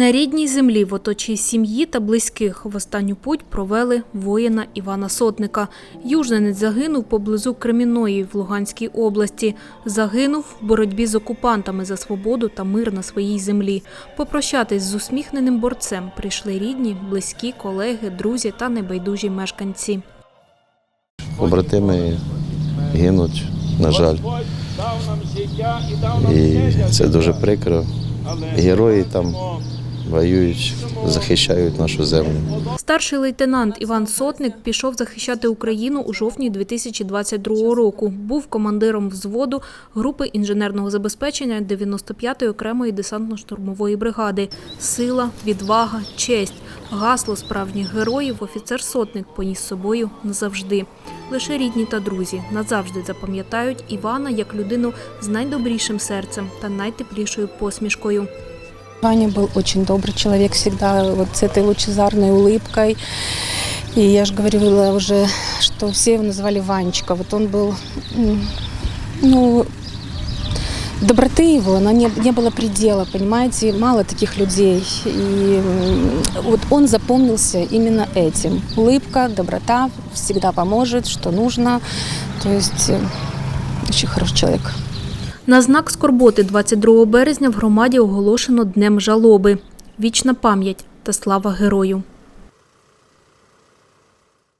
На рідній землі в оточі сім'ї та близьких в останню путь провели воїна Івана Сотника. Южненець загинув поблизу Кремінної в Луганській області. Загинув в боротьбі з окупантами за свободу та мир на своїй землі. Попрощатись з усміхненим борцем прийшли рідні, близькі, колеги, друзі та небайдужі мешканці. Побратими гинуть, на жаль. І це дуже прикро. Герої там воюють, захищають нашу землю. Старший лейтенант Іван Сотник пішов захищати Україну у жовтні 2022 року. Був командиром взводу групи інженерного забезпечення 95-ї окремої десантно-штурмової бригади. Сила, відвага, честь. Гасло справжніх героїв офіцер Сотник поніс собою назавжди. Лише рідні та друзі назавжди запам'ятають Івана як людину з найдобрішим серцем та найтеплішою посмішкою. Ваня был очень добрый человек всегда, вот с этой лучезарной улыбкой. И я же говорила уже, что все его называли Ванечка. Вот он был, м, ну, доброты его, она не, не было предела, понимаете, мало таких людей. И м, вот он запомнился именно этим. Улыбка, доброта всегда поможет, что нужно. То есть э, очень хороший человек. На знак скорботи 22 березня в громаді оголошено Днем жалоби. Вічна пам'ять та слава герою.